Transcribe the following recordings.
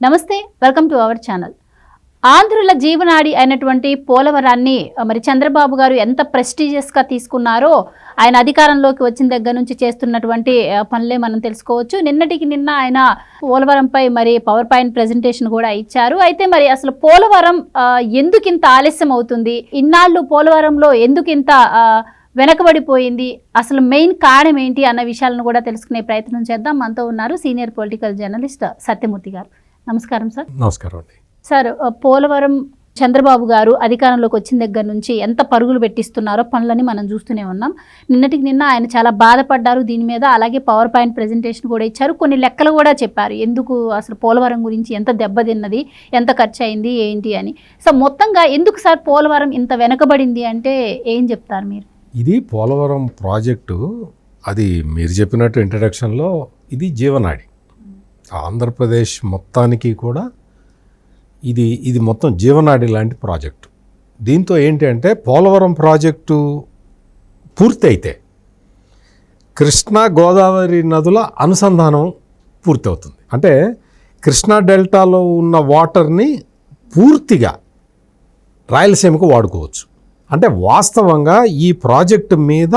నమస్తే welcome to our channel. ఆంధ్రుల జీవనాడి అయినటువంటి పోలవరాన్ని మరి చంద్రబాబు గారు ఎంత ప్రెస్టీజియస్గా తీసుకున్నారో ఆయన అధికారంలోకి వచ్చిన దగ్గర నుంచి చేస్తున్నటువంటి పనులే మనం తెలుసుకోవచ్చు. నిన్నటికి నిన్న ఆయన పోలవరంపై మరి పవర్ పాయింట్ ప్రెజెంటేషన్ కూడా ఇచ్చారు. అయితే మరి అసలు పోలవరం ఎందుకు ఇంత ఆలస్యం అవుతుంది? ఇన్నాళ్ళు పోలవరంలో ఎందుకు ఇంత వెనకబడిపోయింది? అసలు మెయిన్ కారణం ఏంటి అన్న విషయాలను కూడా తెలుసుకునే ప్రయత్నం చేద్దాం. మనతో ఉన్నారు సీనియర్ పొలిటికల్ జర్నలిస్ట్ సత్యమూర్తి గారు. నమస్కారం సార్. నమస్కారం అండి. సార్ పోలవరం చంద్రబాబు గారు అధికారంలోకి వచ్చిన దగ్గర నుంచి ఎంత పరుగులు పెట్టిస్తున్నారో పనులని మనం చూస్తూనే ఉన్నాం. నిన్నటికి నిన్న ఆయన చాలా బాధపడ్డారు. దీని మీద అలాగే పవర్ పాయింట్ ప్రెజెంటేషన్ కూడా ఇచ్చారు. కొన్ని లెక్కలు కూడా చెప్పారు. ఎందుకు అసలు పోలవరం గురించి ఎంత దెబ్బతిన్నది? ఎంత ఖర్చు అయింది ఏంటి అని. సో మొత్తంగా ఎందుకు సార్ పోలవరం ఇంత వెనకబడింది అంటే ఏం చెప్తారు మీరు? ఇది పోలవరం ప్రాజెక్టు. అది మీరు చెప్పినట్టు ఇంట్రడక్షన్లో ఇది జీవనాడి. ఆంధ్రప్రదేశ్ మొత్తానికి కూడా ఇది ఇది మొత్తం జీవనాడి లాంటి ప్రాజెక్టు. దీంతో ఏంటి అంటే పోలవరం ప్రాజెక్టు పూర్తయితే కృష్ణా గోదావరి నదుల అనుసంధానం పూర్తవుతుంది. అంటే కృష్ణా డెల్టాలో ఉన్న వాటర్ని పూర్తిగా రాయలసీమకు వాడుకోవచ్చు. అంటే వాస్తవంగా ఈ ప్రాజెక్టు మీద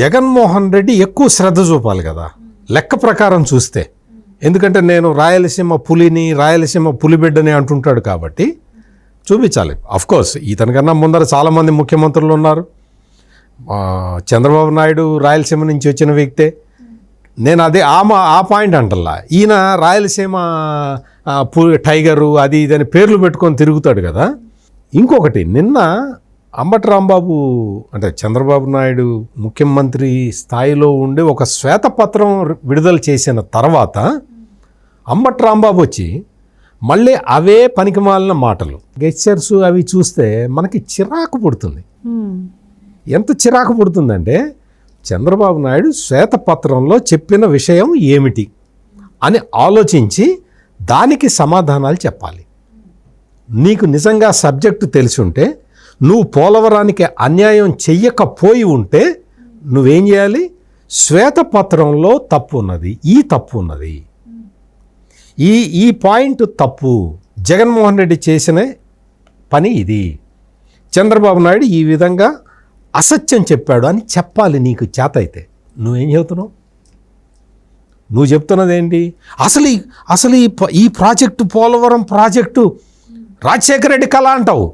జగన్మోహన్ రెడ్డి ఎక్కువ శ్రద్ధ చూపాలి కదా. లెక్క ప్రకారం చూస్తే. ఎందుకంటే నేను రాయలసీమ పులిని రాయలసీమ పులిబిడ్డని అంటుంటాడు కాబట్టి చూపించాలి. కోర్స్ ఇతనికన్నా ముందర చాలామంది ముఖ్యమంత్రులు ఉన్నారు. చంద్రబాబు నాయుడు రాయలసీమ నుంచి వచ్చిన వ్యక్తే. నేను అదే ఆ మా- ఆ పాయింట్ అంటల్లా. ఈయన రాయలసీమ పు టైగరు అది ఇది అని పేర్లు పెట్టుకొని తిరుగుతాడు కదా. ఇంకొకటి నిన్న అంబటి రాంబాబు అంటే చంద్రబాబు నాయుడు ముఖ్యమంత్రి స్థాయిలో ఉండి ఒక శ్వేతపత్రం విడుదల చేసిన తర్వాత అంబటి రాంబాబు వచ్చి మళ్ళీ అవే పనికిమాలిన మాటలు. గెస్చర్స్ అవి చూస్తే మనకి చిరాకు పుడుతుంది. ఎంత చిరాకు పుడుతుందంటే చంద్రబాబు నాయుడు శ్వేతపత్రంలో చెప్పిన విషయం ఏమిటి అని ఆలోచించి దానికి సమాధానాలు చెప్పాలి. నీకు నిజంగా సబ్జెక్టు తెలిసి ఉంటే నువ్వు పోలవరానికి అన్యాయం చెయ్యకపోయి ఉంటే నువ్వేం చేయాలి? శ్వేతపత్రంలో తప్పు ఉన్నది. ఈ తప్పు ఉన్నది. ఈ ఈ పాయింట్ తప్పు. జగన్మోహన్ రెడ్డి చేసిన పని ఇది. చంద్రబాబు నాయుడు ఈ విధంగా అసత్యం చెప్పాడు అని చెప్పాలి నీకు చేత అయితే. నువ్వేం చెబుతున్నావు? నువ్వు చెప్తున్నది ఏంటి అసలు ఈ అసలు ఈ ప- ఈ ప్రాజెక్టు పోలవరం ప్రాజెక్టు రాజశేఖర రెడ్డి కళ అంటావు.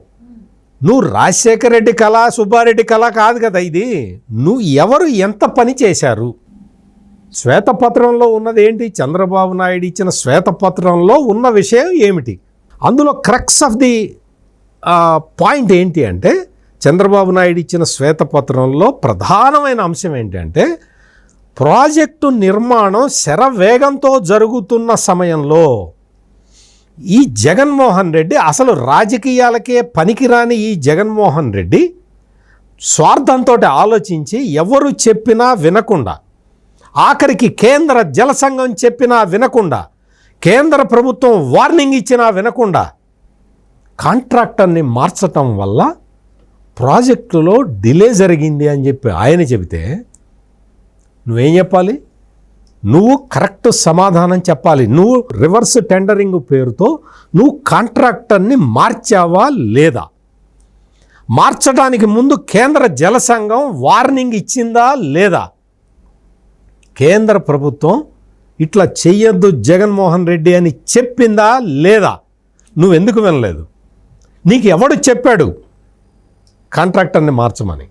నువ్వు రాజశేఖర రెడ్డి కళ సుబ్బారెడ్డి కళ కాదు కదా ఇది. నువ్వు ఎవరు ఎంత పని చేశారు? శ్వేతపత్రంలో ఉన్నది ఏంటి? చంద్రబాబు నాయుడు ఇచ్చిన శ్వేతపత్రంలో ఉన్న విషయం ఏమిటి? అందులో క్రక్స్ ఆఫ్ ది పాయింట్ ఏంటి అంటే చంద్రబాబు నాయుడు ఇచ్చిన శ్వేతపత్రంలో ప్రధానమైన అంశం ఏంటంటే ప్రాజెక్టు నిర్మాణం శరవేగంతో జరుగుతున్న సమయంలో ఈ జగన్మోహన్ రెడ్డి అసలు రాజకీయాలకే పనికిరాని ఈ జగన్మోహన్ రెడ్డి స్వార్థంతో ఆలోచించి ఎవరు చెప్పినా వినకుండా ఆఖరికి కేంద్ర జల సంఘం చెప్పినా వినకుండా కేంద్ర ప్రభుత్వం వార్నింగ్ ఇచ్చినా వినకుండా కాంట్రాక్టర్ని మార్చటం వల్ల ప్రాజెక్టులో డిలే జరిగింది అని చెప్పి ఆయన చెబితే నువ్వేం చెప్పాలి? నువ్వు కరెక్ట్ సమాధానం చెప్పాలి. నువ్వు రివర్స్ టెండరింగ్ పేరుతో నువ్వు కాంట్రాక్టర్ని మార్చావా లేదా? మార్చడానికి ముందు కేంద్ర జల సంఘం వార్నింగ్ ఇచ్చిందా లేదా? కేంద్ర ప్రభుత్వం ఇట్లా చెయ్యొద్దు జగన్మోహన్ రెడ్డి అని చెప్పిందా లేదా? నువ్వు ఎందుకు వినలేదు? నీకు ఎవడు చెప్పాడు? కాంట్రాక్టర్ని మార్చమని.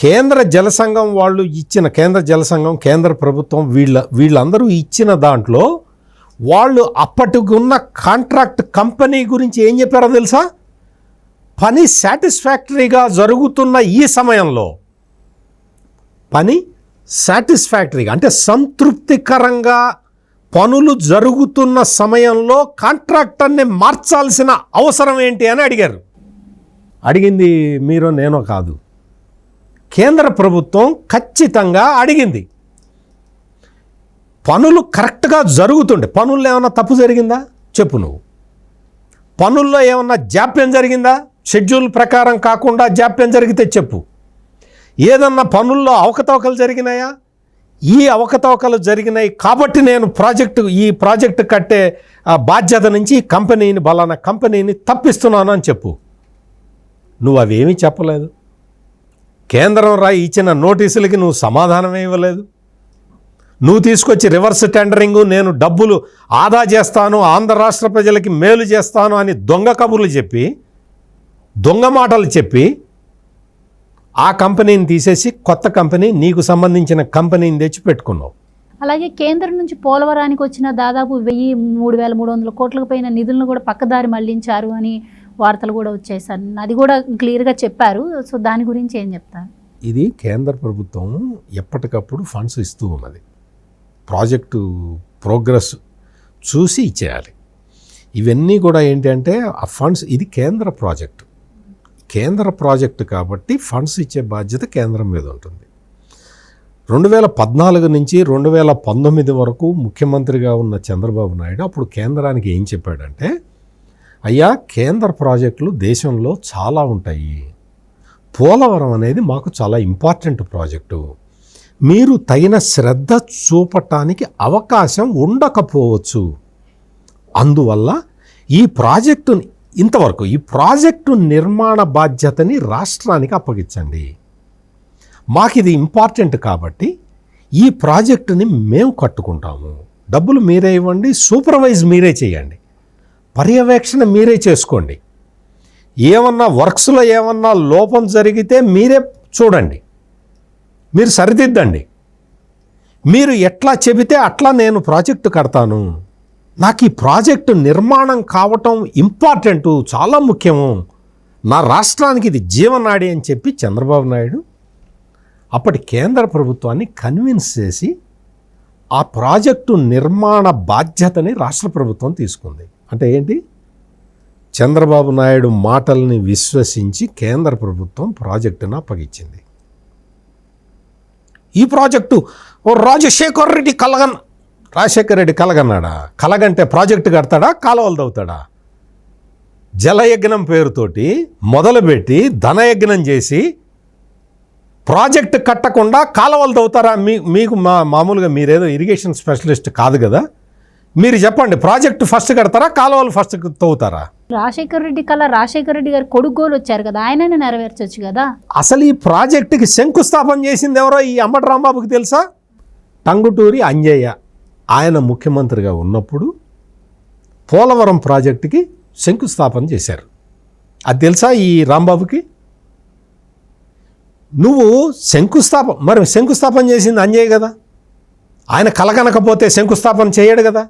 కేంద్ర జల సంఘం వాళ్ళు ఇచ్చిన కేంద్ర జల సంఘం కేంద్ర ప్రభుత్వం వీళ్ళ వీళ్ళందరూ ఇచ్చిన దాంట్లో వాళ్ళు అప్పటికున్న కాంట్రాక్ట్ కంపెనీ గురించి ఏం చెప్పారో తెలుసా? పని సాటిస్ఫాక్టరీగా జరుగుతున్న ఈ సమయంలో పని సాటిస్ఫాక్టరీగా అంటే సంతృప్తికరంగా పనులు జరుగుతున్న సమయంలో కాంట్రాక్టర్ని మార్చాల్సిన అవసరం ఏంటి అని అడిగారు. అడిగింది మీరు నేనో కాదు. కేంద్ర ప్రభుత్వం ఖచ్చితంగా అడిగింది. పనులు కరెక్ట్గా జరుగుతుండే. పనుల్లో ఏమైనా తప్పు జరిగిందా? చెప్పు నువ్వు. పనుల్లో ఏమన్నా జాప్యం జరిగిందా? షెడ్యూల్ ప్రకారం కాకుండా జాప్యం జరిగితే చెప్పు. ఏదన్నా పనుల్లో అవకతవకలు జరిగినాయా? ఈ అవకతవకలు జరిగినాయి కాబట్టి నేను ప్రాజెక్టు ఈ ప్రాజెక్టు కట్టే ఆ, బాధ్యత నుంచి ఈ కంపెనీని బలానా కంపెనీని తప్పిస్తున్నాను అని చెప్పు. నువ్వు అవేమీ చెప్పలేదు. కేంద్రం రా ఇచ్చిన నోటీసులకి నువ్వు సమాధానమే ఇవ్వలేదు. నువ్వు తీసుకొచ్చి రివర్స్ టెండరింగు నేను డబ్బులు ఆదా చేస్తాను ఆంధ్ర రాష్ట్ర ప్రజలకి మేలు చేస్తాను అని దొంగ కబుర్లు చెప్పి దొంగ మాటలు చెప్పి ఆ కంపెనీని తీసేసి కొత్త కంపెనీ నీకు సంబంధించిన కంపెనీని తెచ్చి పెట్టుకున్నావు. అలాగే కేంద్రం నుంచి పోలవరానికి వచ్చిన దాదాపు వెయ్యి మూడు వేల మూడు వందల కోట్లకు పైన నిధులను కూడా పక్కదారి మళ్ళించారు అని వార్తలు కూడా వచ్చాయి సార్ అది కూడా క్లియర్గా చెప్పారు. సో దాని గురించి ఏం చెప్తారు? ఇది కేంద్ర ప్రభుత్వం ఎప్పటికప్పుడు ఫండ్స్ ఇస్తూ ఉన్నది. ప్రాజెక్టు ప్రోగ్రెస్ చూసి ఇచ్చేయాలి. ఇవన్నీ కూడా ఏంటంటే ఆ ఫండ్స్ ఇది కేంద్ర ప్రాజెక్టు. కేంద్ర ప్రాజెక్టు కాబట్టి ఫండ్స్ ఇచ్చే బాధ్యత కేంద్రం మీద ఉంటుంది. రెండు వేల పద్నాలుగు నుంచి రెండు వేల పంతొమ్మిది వరకు ముఖ్యమంత్రిగా ఉన్న చంద్రబాబు నాయుడు అప్పుడు కేంద్రానికి ఏం చెప్పాడంటే అయ్యా కేంద్ర ప్రాజెక్టులు దేశంలో చాలా ఉంటాయి. పోలవరం అనేది మాకు చాలా ఇంపార్టెంట్ ప్రాజెక్టు. మీరు తగిన శ్రద్ధ చూపటానికి అవకాశం ఉండకపోవచ్చు. అందువల్ల ఈ ప్రాజెక్టుని ఇంతవరకు ఈ ప్రాజెక్టు నిర్మాణ బాధ్యతని రాష్ట్రానికి అప్పగించండి. మాకు ఇది ఇంపార్టెంట్ కాబట్టి ఈ ప్రాజెక్టుని మేము కట్టుకుంటాము. డబ్బులు మీరే ఇవ్వండి సూపర్వైజ్ మీరే చేయండి. పర్యవేక్షణ మీరే చేసుకోండి. ఏమన్నా వర్క్స్లో ఏమన్నా లోపం జరిగితే మీరే చూడండి. మీరు సరిదిద్దండి. మీరు ఎట్లా చెబితే అట్లా నేను ప్రాజెక్టు కడతాను. నాకు ఈ ప్రాజెక్టు నిర్మాణం కావటం ఇంపార్టెంటు చాలా ముఖ్యము. నా రాష్ట్రానికి ఇది జీవనాడి అని చెప్పి చంద్రబాబు నాయుడు అప్పటి కేంద్ర ప్రభుత్వాన్ని కన్విన్స్ చేసి ఆ ప్రాజెక్టు నిర్మాణ బాధ్యతని రాష్ట్ర ప్రభుత్వం తీసుకుంది. అంటే ఏంటి? చంద్రబాబు నాయుడు మాటల్ని విశ్వసించి కేంద్ర ప్రభుత్వం ప్రాజెక్టును అప్పగించింది. ఈ ప్రాజెక్టు ఓ రాజశేఖర్ రెడ్డి కలగన్ రాజశేఖర్ రెడ్డి కలగన్నాడా? కలగంటే ప్రాజెక్టు కడతాడా? కాలువలు తవ్వుతాడా? జలయజ్ఞం పేరుతోటి మొదలుపెట్టి ధనయజ్ఞం చేసి ప్రాజెక్టు కట్టకుండా కాలువలు తవ్వుతారా? మీ మీకు మా మామూలుగా మీరేదో ఇరిగేషన్ స్పెషలిస్ట్ కాదు కదా? మీరు చెప్పండి ప్రాజెక్టు ఫస్ట్ కడతారా కాలువలు ఫస్ట్ తవ్వుతారా? రాజశేఖర్ రెడ్డి కల్లా రాజశేఖర్ రెడ్డి గారు కొడుకోలు వచ్చారు కదా ఆయననే నెరవేర్చొచ్చు కదా? అసలు ఈ ప్రాజెక్టుకి శంకుస్థాపన చేసింది ఎవరో ఈ అంబటి రాంబాబుకి తెలుసా? టంగుటూరి అంజయ్య ఆయన ముఖ్యమంత్రిగా ఉన్నప్పుడు పోలవరం ప్రాజెక్టుకి శంకుస్థాపన చేశారు. అది తెలుసా ఈ రాంబాబుకి? నువ్వు శంకుస్థాపన మరి శంకుస్థాపన చేసింది అంజయ్య కదా? ఆయన కలగనకపోతే శంకుస్థాపన చేయడు కదా?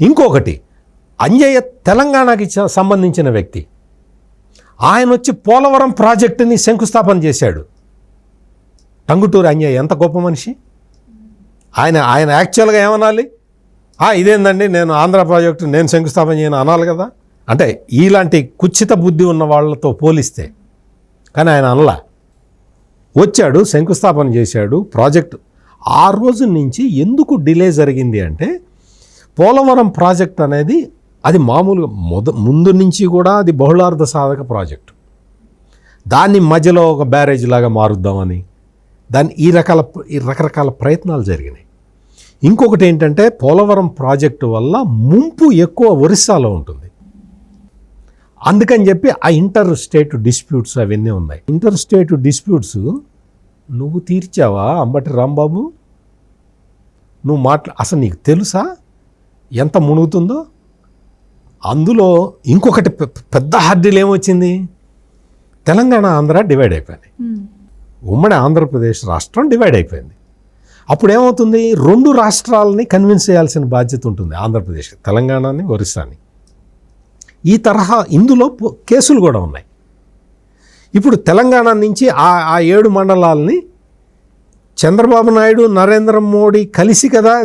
ఇంకొకటి అంజయ్య తెలంగాణకి సంబంధించిన వ్యక్తి. ఆయన వచ్చి పోలవరం ప్రాజెక్టుని శంకుస్థాపన చేశాడు. టంగుటూరి అంజయ్య ఎంత గొప్ప మనిషి? ఆయన ఆయన యాక్చువల్గా ఏమనాలి? ఇదేందండి నేను ఆంధ్ర ప్రాజెక్టు నేను శంకుస్థాపన చేయను అనాలి కదా? అంటే ఇలాంటి కుచ్చిత బుద్ధి ఉన్న వాళ్ళతో పోలిస్తే. కానీ ఆయన అనలా. వచ్చాడు శంకుస్థాపన చేశాడు ప్రాజెక్టు. ఆ రోజు నుంచి ఎందుకు డిలే జరిగింది అంటే పోలవరం ప్రాజెక్ట్ అనేది అది మామూలుగా మొద ముందు నుంచి కూడా అది బహుళార్థ సాధక ప్రాజెక్టు. దాన్ని మధ్యలో ఒక బ్యారేజ్ లాగా మారుద్దామని దాన్ని ఈ రకాల ఈ రకరకాల ప్రయత్నాలు జరిగినాయి. ఇంకొకటి ఏంటంటే పోలవరం ప్రాజెక్టు వల్ల ముంపు ఎక్కువ ఒరిస్సాలో ఉంటుంది. అందుకని చెప్పి ఆ ఇంటర్ స్టేట్ డిస్ప్యూట్స్ అవన్నీ ఉన్నాయి. ఇంటర్ స్టేట్ డిస్ప్యూట్స్ నువ్వు తీర్చావా అంబటి రాంబాబు? నువ్వు మాట్లా అసలు నీకు తెలుసా? ఎంత మునుగుతుందో? అందులో ఇంకొకటి పెద్ద హర్డీలు ఏమొచ్చింది? తెలంగాణ ఆంధ్ర డివైడ్ అయిపోయింది. ఉమ్. ఉమ్మడి ఆంధ్రప్రదేశ్ రాష్ట్రం డివైడ్ అయిపోయింది. అప్పుడు ఏమవుతుంది రెండు రాష్ట్రాలని కన్విన్స్ చేయాల్సిన బాధ్యత ఉంటుంది ఆంధ్రప్రదేశ్ తెలంగాణని ఒరిస్సాని. ఈ తరహా ఇందులో కేసులు కూడా ఉన్నాయి. ఇప్పుడు తెలంగాణ నుంచి ఆ ఆ ఏడు మండలాలని చంద్రబాబు నాయుడు నరేంద్ర మోడీ కలిసి కదా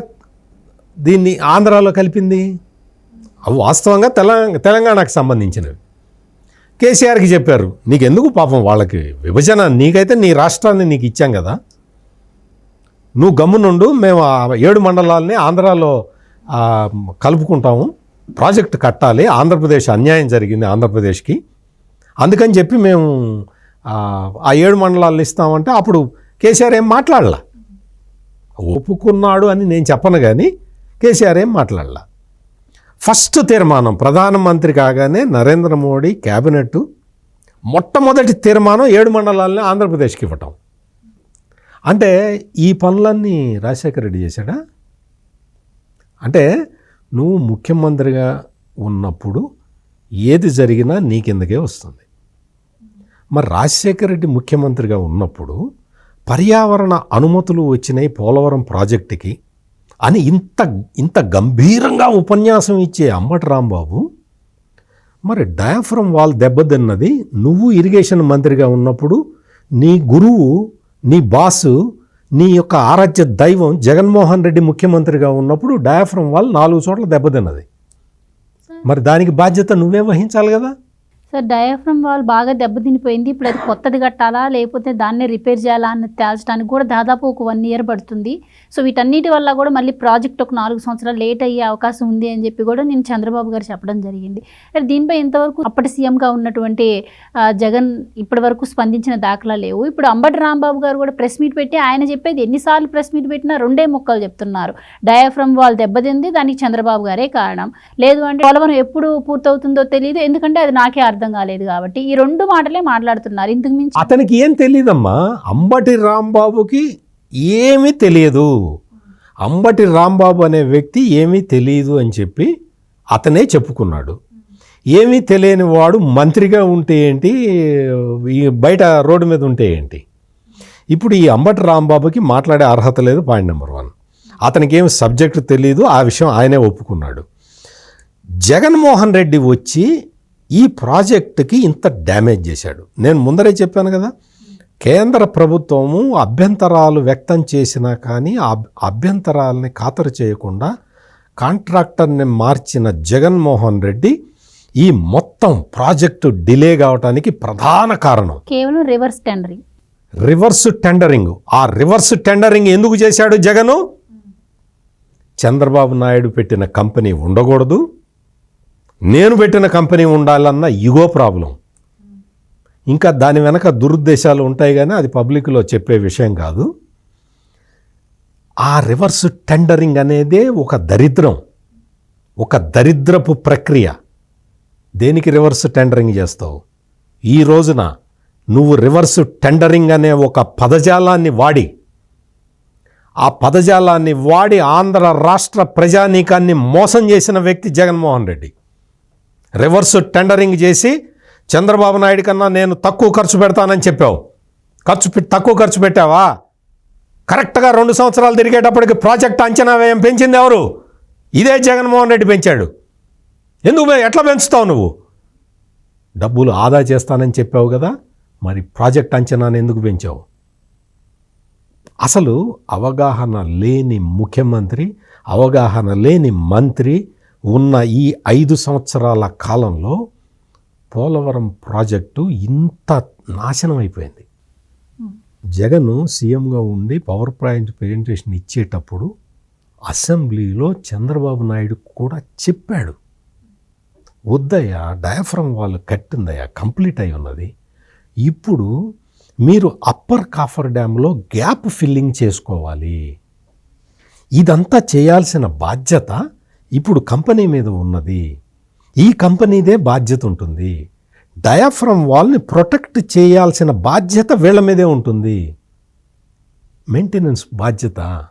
దీన్ని ఆంధ్రాలో కలిపింది? అవి వాస్తవంగా తెలంగాణ తెలంగాణకు సంబంధించినవి. కేసీఆర్కి చెప్పారు నీకెందుకు పాపం వాళ్ళకి విభజన? నీకైతే నీ రాష్ట్రాన్ని నీకు ఇచ్చాం కదా. నువ్వు గమ్మునుండు మేము ఆ ఏడు మండలాల్ని ఆంధ్రాలో కలుపుకుంటాము. ప్రాజెక్టు కట్టాలి ఆంధ్రప్రదేశ్ అన్యాయం జరిగింది ఆంధ్రప్రదేశ్కి. అందుకని చెప్పి మేము ఆ, ఆ ఏడు మండలాలను ఇస్తామంటే అప్పుడు కేసీఆర్ ఏం మాట్లాడలా? ఒప్పుకున్నాడు అని నేను చెప్పను కానీ కేసీఆర్ ఏం మాట్లాడలా? ఫస్ట్ తీర్మానం ప్రధానమంత్రి కాగానే నరేంద్ర మోడీ క్యాబినెట్ మొట్టమొదటి తీర్మానం ఏడు మండలాలని ఆంధ్రప్రదేశ్కి ఇవ్వటం. అంటే ఈ పనులన్నీ రాజశేఖర రెడ్డి చేశాడా? అంటే నువ్వు ముఖ్యమంత్రిగా ఉన్నప్పుడు ఏది జరిగినా నీ కిందకే వస్తుంది. మరి రాజశేఖర రెడ్డి ముఖ్యమంత్రిగా ఉన్నప్పుడు పర్యావరణ అనుమతులు వచ్చినాయి పోలవరం ప్రాజెక్టుకి. అని ఇంత ఇంత గంభీరంగా ఉపన్యాసం ఇచ్చే అమ్మటి రాంబాబు మరి డయాఫ్రమ్ వాల్ దెబ్బతిన్నది నువ్వు ఇరిగేషన్ మంత్రిగా ఉన్నప్పుడు నీ గురువు నీ బాసు నీ యొక్క ఆరాధ్య దైవం జగన్మోహన్ రెడ్డి ముఖ్యమంత్రిగా ఉన్నప్పుడు డయాఫ్రమ్ వాల్ నాలుగు చోట్ల దెబ్బతిన్నది మరి దానికి బాధ్యత నువ్వే వహించాలి కదా? సార్ డయాఫ్రమ్ వాల్ బాగా దెబ్బతినిపోయింది ఇప్పుడు అది కొత్తది కట్టాలా? లేకపోతే దాన్నే రిపేర్ చేయాలా అని తేల్చడానికి కూడా దాదాపు ఒక వన్ ఇయర్ పడుతుంది. సో వీటన్నిటి వల్ల కూడా మళ్ళీ ప్రాజెక్ట్ ఒక నాలుగు సంవత్సరాలు లేట్ అయ్యే అవకాశం ఉంది అని చెప్పి కూడా నేను చంద్రబాబు గారు చెప్పడం జరిగింది. దీనిపై ఇంతవరకు అప్పటి సీఎంగా ఉన్నటువంటి జగన్ ఇప్పటి వరకు స్పందించిన దాఖలా లేవు. ఇప్పుడు అంబటి రాంబాబు గారు కూడా ప్రెస్ మీట్ పెట్టి ఆయన చెప్పేది ఎన్నిసార్లు ప్రెస్ మీట్ పెట్టినా రెండే మొక్కలు చెప్తున్నారు. డయాఫ్రమ్ వాల్ దెబ్బతింది దానికి చంద్రబాబు గారే కారణం. లేదు అంటే పోలవరం ఎప్పుడు పూర్తవుతుందో తెలియదు ఎందుకంటే అది నాకే అర్థం కాలేదు కాబట్టి ఈ రెండు మాటలే మాట్లాడుతున్నారు. ఇంతకు మించి అతనికి ఏం తెలియదమ్మా అంబటి రాంబాబుకి ఏమీ తెలియదు. అంబటి రాంబాబు అనే వ్యక్తి ఏమీ తెలియదు అని చెప్పి అతనే చెప్పుకున్నాడు. ఏమీ తెలియని వాడు మంత్రిగా ఉంటే ఏంటి? ఈ బయట రోడ్డు మీద ఉంటే ఏంటి? ఇప్పుడు ఈ అంబటి రాంబాబుకి మాట్లాడే అర్హత లేదు పాయింట్ నెంబర్ వన్. అతనికి ఏమి సబ్జెక్టు తెలియదు ఆ విషయం ఆయనే ఒప్పుకున్నాడు. జగన్మోహన్ రెడ్డి వచ్చి ఈ ప్రాజెక్టుకి ఇంత డ్యామేజ్ చేశాడు. నేను ముందరే చెప్పాను కదా కేంద్ర ప్రభుత్వము అభ్యంతరాలు వ్యక్తం చేసినా కానీ అభ్యంతరాలని ఖాతరు చేయకుండా కాంట్రాక్టర్ని మార్చిన జగన్మోహన్ రెడ్డి ఈ మొత్తం ప్రాజెక్టు డిలే కావటానికి ప్రధాన కారణం. కేవలం రివర్స్ టెండరింగ్. Reverse tendering. ఆ రివర్స్ టెండరింగ్ ఎందుకు చేశాడు జగను? చంద్రబాబు నాయుడు పెట్టిన కంపెనీ ఉండకూడదు. నేను పెట్టిన కంపెనీ ఉండాలన్న ఇగో ప్రాబ్లం. ఇంకా దాని వెనక దురుద్దేశాలు ఉంటాయి కానీ అది పబ్లిక్లో చెప్పే విషయం కాదు. ఆ రివర్స్ టెండరింగ్ అనేదే ఒక దరిద్రం ఒక దరిద్రపు ప్రక్రియ. దేనికి రివర్స్ టెండరింగ్ చేస్తావు? ఈ రోజున నువ్వు రివర్స్ టెండరింగ్ అనే ఒక పదజాలాన్ని వాడి ఆ పదజాలాన్ని వాడి ఆంధ్ర రాష్ట్ర ప్రజానీకాన్ని మోసం చేసిన వ్యక్తి జగన్మోహన్ రెడ్డి. రివర్స్ టెండరింగ్ చేసి చంద్రబాబు నాయుడు కన్నా నేను తక్కువ ఖర్చు పెడతానని చెప్పావు. ఖర్చు తక్కువ ఖర్చు పెట్టావా? కరెక్ట్గా రెండు సంవత్సరాలు తిరిగేటప్పటికి ప్రాజెక్ట్ అంచనా వ్యయం పెంచింది ఎవరు? ఇదే జగన్మోహన్ రెడ్డి పెంచాడు. ఎందుకు ఎట్లా పెంచుతావు నువ్వు? డబ్బులు ఆదా చేస్తానని చెప్పావు కదా మరి ప్రాజెక్ట్ అంచనాను ఎందుకు పెంచావు? అసలు అవగాహన లేని ముఖ్యమంత్రి అవగాహన లేని మంత్రి ఉన్న ఈ ఐదు సంవత్సరాల కాలంలో పోలవరం ప్రాజెక్టు ఇంత నాశనం అయిపోయింది. జగన్ సీఎంగా ఉండి పవర్ పాయింట్ ప్రజెంటేషన్ ఇచ్చేటప్పుడు అసెంబ్లీలో చంద్రబాబు నాయుడు కూడా చెప్పాడు. వద్దయ్యా డయాఫ్రమ్ వాళ్ళు కట్టిందయ్యా కంప్లీట్ అయి ఉన్నది. ఇప్పుడు మీరు అప్పర్ కాఫర్ డ్యాంలో గ్యాప్ ఫిల్లింగ్ చేసుకోవాలి. ఇదంతా చేయాల్సిన బాధ్యత ఇప్పుడు కంపెనీ మీద ఉన్నది. ఈ కంపెనీదే బాధ్యత ఉంటుంది. డయాఫ్రమ్ వాల్ని ప్రొటెక్ట్ చేయాల్సిన బాధ్యత వీళ్ళ మీదే ఉంటుంది. మెయింటెనెన్స్ బాధ్యత.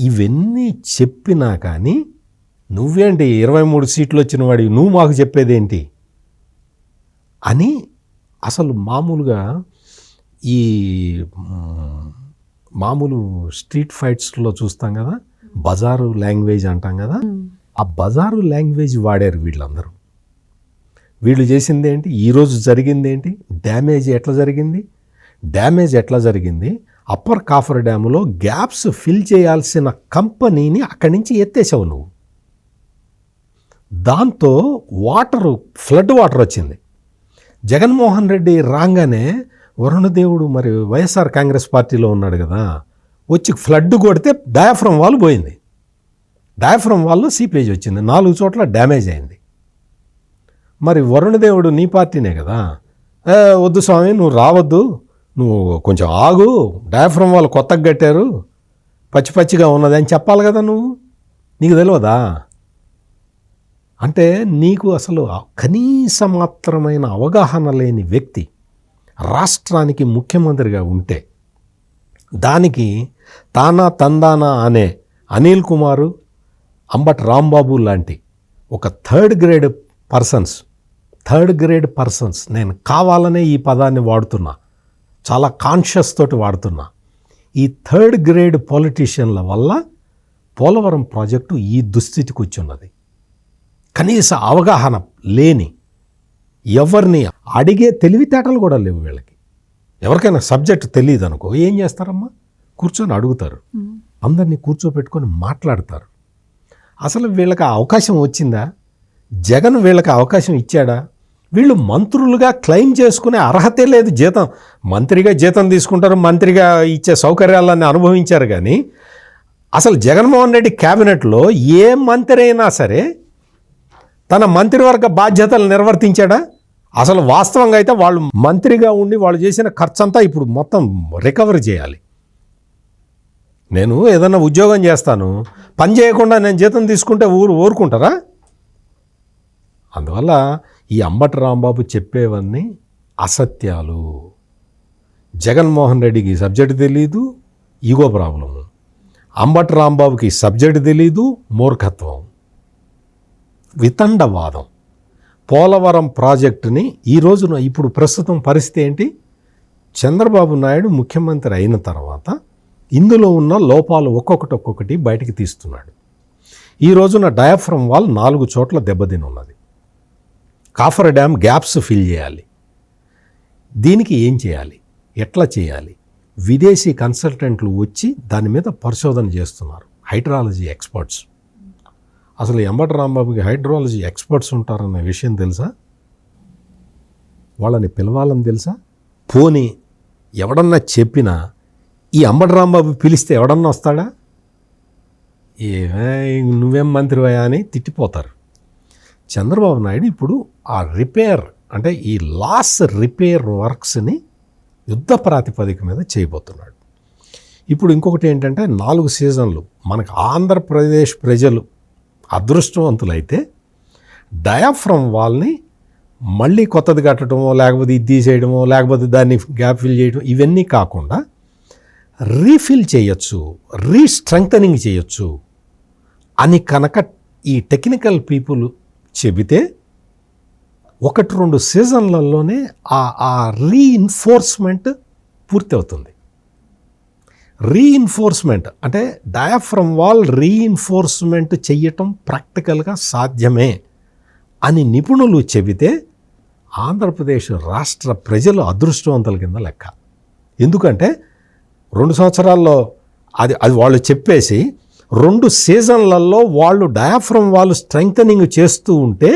ఇవన్నీ చెప్పినా కానీ నువ్వేంటి ఇరవై మూడు సీట్లు వచ్చిన వాడి నువ్వు మాకు చెప్పేదేంటి? అని అసలు మామూలుగా ఈ మామూలు స్ట్రీట్ ఫైట్స్లో చూస్తాం కదా బజారు లాంగ్వేజ్ అంటాం కదా ఆ బజారు లాంగ్వేజ్ వాడారు వీళ్ళందరూ. వీళ్ళు చేసింది ఏంటి? ఈరోజు జరిగింది ఏంటి? డ్యామేజ్ ఎట్లా జరిగింది? డ్యామేజ్ ఎట్లా జరిగింది? అప్పర్ కాఫర్ డ్యాములో గ్యాప్స్ ఫిల్ చేయాల్సిన కంపెనీని అక్కడి నుంచి ఎత్తేసావు నువ్వు. దాంతో వాటరు ఫ్లడ్ వాటర్ వచ్చింది. జగన్మోహన్ రెడ్డి రాగానే వరుణదేవుడు మరి వైఎస్ఆర్ కాంగ్రెస్ పార్టీలో ఉన్నాడు కదా వచ్చి ఫ్లడ్ కొడితే డయాఫ్రమ్ వాల్ పోయింది. డయాఫ్రమ్ వాల్లో సీపేజ్ వచ్చింది. నాలుగు చోట్ల డ్యామేజ్ అయింది. మరి వరుణదేవుడు నీ పార్టీనే కదా. వద్దు స్వామి నువ్వు రావద్దు. నువ్వు కొంచెం ఆగు. డయాఫ్రమ్ వాళ్ళు కొత్తగా కట్టారు. పచ్చి పచ్చిగా ఉన్నది అని చెప్పాలి కదా నువ్వు. నీకు తెలియదా? అంటే నీకు అసలు కనీస మాత్రమైన అవగాహన లేని వ్యక్తి రాష్ట్రానికి ముఖ్యమంత్రిగా ఉంటే దానికి తానా తందానా అనే అనిల్ కుమారు అంబట్ రాంబాబు లాంటి ఒక third grade persons third grade persons నేను కావాలనే ఈ పదాన్ని వాడుతున్నా చాలా కాన్షియస్ తోటి వాడుతున్నా. ఈ థర్డ్ గ్రేడ్ పొలిటీషియన్ల వల్ల పోలవరం ప్రాజెక్టు ఈ దుస్థితికి వచ్చున్నది. కనీస అవగాహన లేని ఎవరిని అడిగే తెలివితేటలు కూడా లేవు వీళ్ళకి. ఎవరికైనా సబ్జెక్ట్ తెలియదు అనుకో ఏం చేస్తారమ్మా? కూర్చొని అడుగుతారు. అందరినీ కూర్చోపెట్టుకొని మాట్లాడతారు. అసలు వీళ్ళకి ఆ అవకాశం వచ్చిందా? జగన్ వీళ్ళకి అవకాశం ఇచ్చాడా? వీళ్ళు మంత్రులుగా క్లెయిమ్ చేసుకునే అర్హతే లేదు జీతం. మంత్రిగా జీతం తీసుకుంటారు మంత్రిగా ఇచ్చే సౌకర్యాలన్నీ అనుభవించారు కానీ అసలు జగన్మోహన్ రెడ్డి క్యాబినెట్లో ఏ మంత్రి అయినా సరే తన మంత్రివర్గ బాధ్యతలు నిర్వర్తించాడా? అసలు వాస్తవంగా అయితే వాళ్ళు మంత్రిగా ఉండి వాళ్ళు చేసిన ఖర్చంతా ఇప్పుడు మొత్తం రికవర్ చేయాలి. నేను ఏదన్నా ఉద్యోగం చేస్తాను పని చేయకుండా నేను జీతం తీసుకుంటే ఊరు ఊరుకుంటారా? అందువల్ల ఈ అంబటి రాంబాబు చెప్పేవన్నీ అసత్యాలు. జగన్మోహన్ రెడ్డికి సబ్జెక్ట్ తెలీదు ఈగో ప్రాబ్లం. అంబటి రాంబాబుకి సబ్జెక్ట్ తెలీదు మూర్ఖత్వం. వితండవాదం. పోలవరం ప్రాజెక్టుని ఈ రోజున ఇప్పుడు ప్రస్తుతం పరిస్థితి ఏంటి? చంద్రబాబు నాయుడు ముఖ్యమంత్రి అయిన తర్వాత ఇందులో ఉన్న లోపాలు ఒక్కొక్కటి ఒక్కొక్కటి బయటికి తీస్తున్నాడు. ఈ రోజున డయాఫ్రమ్ వాల్ నాలుగు చోట్ల దెబ్బతిని ఉన్నది కాఫర్ డ్యామ్ గ్యాప్స్ ఫిల్ చేయాలి. దీనికి ఏం చేయాలి? ఎట్లా చేయాలి? విదేశీ కన్సల్టెంట్లు వచ్చి దాని మీద పరిశోధన చేస్తున్నారు. Hydrology experts. అసలు ఎంబటి రాంబాబుకి హైడ్రాలజీ ఎక్స్పర్ట్స్ ఉంటారన్న విషయం తెలుసా? వాళ్ళని పిలవాలని తెలుసా? పోని ఎవడన్నా చెప్పినా ఈ అంబటి రాంబాబు పిలిస్తే ఎవడన్నా వస్తాడా? ఏమే నువ్వేం మంత్రివయా అని తిట్టిపోతారు. చంద్రబాబు నాయుడు ఇప్పుడు ఆ రిపేర్ అంటే ఈ లాస్ రిపేర్ వర్క్స్ని యుద్ధ ప్రాతిపదిక మీద చేయబోతున్నాడు. ఇప్పుడు ఇంకొకటి ఏంటంటే నాలుగు సీజన్లు మనకు ఆంధ్రప్రదేశ్ ప్రజలు అదృష్టవంతులైతే డయాఫ్రమ్ వాల్ని మళ్ళీ కొత్తది కట్టడమో లేకపోతే ఇది తీసేయడమో లేకపోతే దాన్ని గ్యాప్ ఫిల్ చేయడం ఇవన్నీ కాకుండా రీఫిల్ చేయొచ్చు రీస్ట్రెంగ్తనింగ్ చేయొచ్చు అని కనుక ఈ టెక్నికల్ పీపుల్ చెబితే ఒకటి రెండు సీజన్లలోనే ఆ ఆ రీఇన్ఫోర్స్మెంట్ పూర్తి అవుతుంది రీఇన్ఫోర్స్మెంట్ అంటే డయాఫ్రమ్ వాల్ రీఇన్ఫోర్స్మెంట్ చెయ్యటం ప్రాక్టికల్గా సాధ్యమే అని నిపుణులు చెబితే ఆంధ్రప్రదేశ్ రాష్ట్ర ప్రజలు అదృష్టవంతుల కింద లెక్క. ఎందుకంటే రెండు సంవత్సరాల్లో అది అది వాళ్ళు చెప్పేసి రెండు సీజన్లలో వాళ్ళు డయాఫ్రమ్ వాళ్ళు స్ట్రెంగ్తనింగ్ చేస్తూ ఉంటే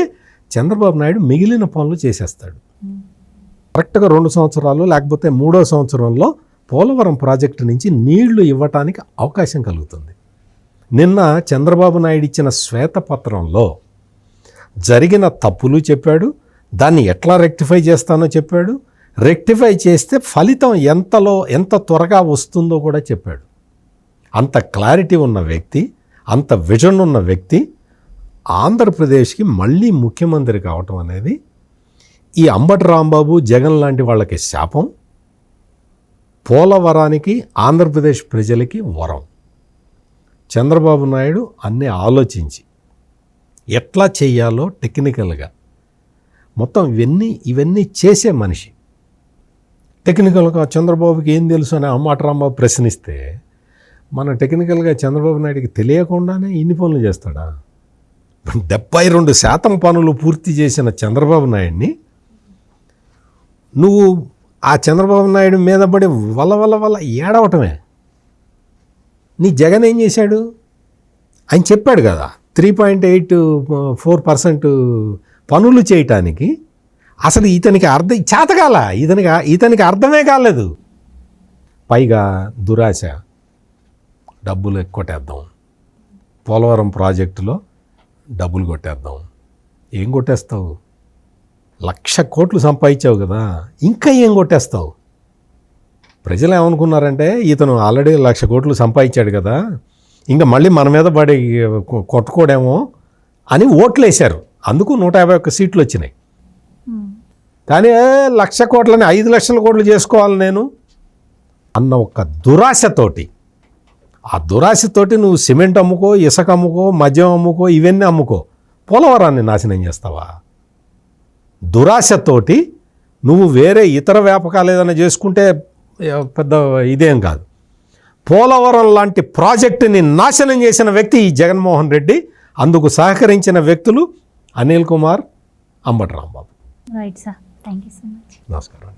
చంద్రబాబు నాయుడు మిగిలిన పనులు చేసేస్తాడు. కరెక్ట్గా రెండు సంవత్సరాలు లేకపోతే మూడో సంవత్సరంలో పోలవరం ప్రాజెక్టు నుంచి నీళ్ళు ఇవ్వటానికి అవకాశం కలుగుతుంది. నిన్న చంద్రబాబు నాయుడు ఇచ్చిన శ్వేతపత్రంలో జరిగిన తప్పులు చెప్పాడు దాన్ని ఎట్లా రెక్టిఫై చేస్తానో చెప్పాడు రెక్టిఫై చేస్తే ఫలితం ఎంతలో ఎంత త్వరగా వస్తుందో కూడా చెప్పాడు. అంత క్లారిటీ ఉన్న వ్యక్తి అంత విజన్ ఉన్న వ్యక్తి ఆంధ్రప్రదేశ్కి మళ్ళీ ముఖ్యమంత్రి కావటం అనేది ఈ అంబటి రాంబాబు జగన్ లాంటి వాళ్ళకి శాపం పోలవరానికి ఆంధ్రప్రదేశ్ ప్రజలకి వరం. చంద్రబాబు నాయుడు అన్నీ ఆలోచించి ఎట్లా చేయాలో టెక్నికల్గా. మొత్తం ఇవన్నీ ఇవన్నీ చేసే మనిషి. టెక్నికల్గా చంద్రబాబుకి ఏం తెలుసు అని అమ్మాట రాంబాబు ప్రశ్నిస్తే మన టెక్నికల్గా చంద్రబాబు నాయుడికి తెలియకుండానే ఇన్ని పనులు చేస్తాడా? డెబ్బై రెండు శాతం పనులు పూర్తి చేసిన చంద్రబాబు నాయుడిని నువ్వు ఆ చంద్రబాబు నాయుడు మీద పడి వల్ల వల్ల వల్ల ఏడవటమే. నీ జగన్ ఏం చేశాడు? ఆయన చెప్పాడు కదా three point eight four percent పనులు చేయటానికి అసలు ఇతనికి అర్థం చేతకాల ఇతనికి ఇతనికి అర్థమే కాలేదు. పైగా దురాశ. డబ్బులు కొట్టేద్దాం. పోలవరం ప్రాజెక్టులో డబ్బులు కొట్టేద్దాం. ఏం కొట్టేస్తావు? లక్ష కోట్లు సంపాదించావు కదా. ఇంకా ఏం కొట్టేస్తావు? ప్రజలు ఏమనుకున్నారంటే ఇతను ఆల్రెడీ లక్ష కోట్లు సంపాదించాడు కదా. ఇంకా మళ్ళీ మన మీద పడి కొట్టుకోడేమో అని ఓట్లేశారు. అందుకు నూట యాభై ఒక్క సీట్లు వచ్చినాయి. కానీ లక్ష కోట్లని ఐదు లక్షల కోట్లు చేసుకోవాలి నేను? అన్న ఒక దురాశతోటి. ఆ దురాశతోటి నువ్వు సిమెంట్ అమ్ముకో ఇసుక అమ్ముకో మద్యం అమ్ముకో ఇవన్నీ అమ్ముకో. పోలవరాన్ని నాశనం చేస్తావా? దురాశతోటి నువ్వు వేరే ఇతర వ్యాపకాలు ఏదైనా చేసుకుంటే పెద్ద ఇదేం కాదు. పోలవరం లాంటి ప్రాజెక్టుని నాశనం చేసిన వ్యక్తి ఈ జగన్మోహన్ రెడ్డి. అందుకు సహకరించిన వ్యక్తులు Anil Kumar Ambati Rambabu. Right sir. Thank you so much నమస్కారం